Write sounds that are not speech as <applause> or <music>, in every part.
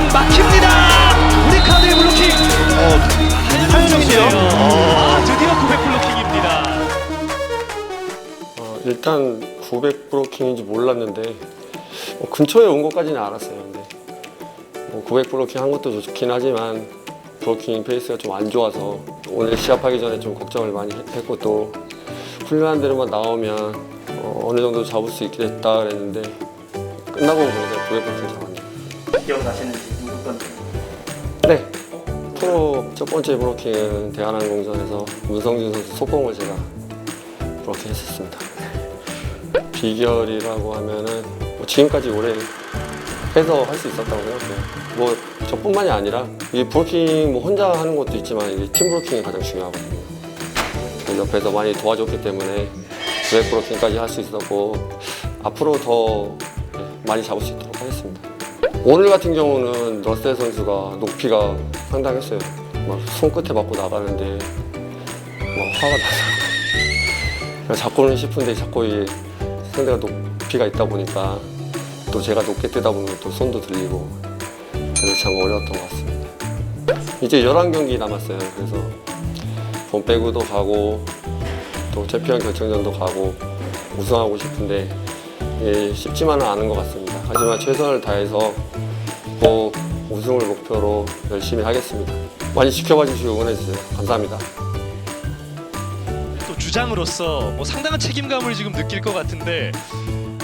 좀 막힙니다. 우리 카드의 블로킹. 어, 한정이네요. 어. 아, 드디어 900 블로킹입니다. 어, 일단 900 블로킹인지 몰랐는데 뭐 근처에 온 것까지는 알았어요. 근데 뭐 900 블로킹 한 것도 좋긴 하지만 블로킹 페이스가 좀 안 좋아서 오늘 시합하기 전에 좀 걱정을 많이 했고 또 훈련한 대로만 나오면 어, 어느 정도 잡을 수 있겠다 그랬는데 끝나고 보니까 900 블로킹 잡았어요. 기억나시는지 누구 건지 네. 프로 첫 번째 브로킹은 대한항공전에서 문성준 선수 속공을 제가 브로킹 했었습니다. 비결이라고 하면은 뭐 지금까지 오래 해서 할 수 있었다고 생각해요. 뭐 저뿐만이 아니라 이 브로킹 뭐 혼자 하는 것도 있지만 이게 팀 브로킹이 가장 중요하거든요. 그래서 옆에서 많이 도와줬기 때문에 블랙 브로킹까지 할 수 있었고 앞으로 더 네, 많이 잡을 수 있도록 하겠습니다. 오늘 같은 경우는 러셀 선수가 높이가 상당했어요. 막 손끝에 맞고 나가는데 막 화가 나서 <laughs> 잡고는 싶은데 자꾸 이 상대가 높이가 있다 보니까 또 제가 높게 뜨다 보면 또 손도 들리고 그래서 참 어려웠던 것 같습니다. 이제 11경기 남았어요. 그래서 본 빼고도 가고 또 챔피언 결정전도 가고 우승하고 싶은데 이게 쉽지만은 않은 것 같습니다. 하지만 최선을 다해서 꼭 우승을 목표로 열심히 하겠습니다. 많이 지켜봐 주시고 응원해 주세요. 감사합니다. 또 주장으로서 뭐 상당한 책임감을 지금 느낄 것 같은데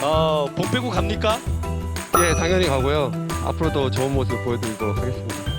어, 본 빼고 갑니까? 예, 당연히 가고요. 앞으로도 좋은 모습 보여드리도록 하겠습니다.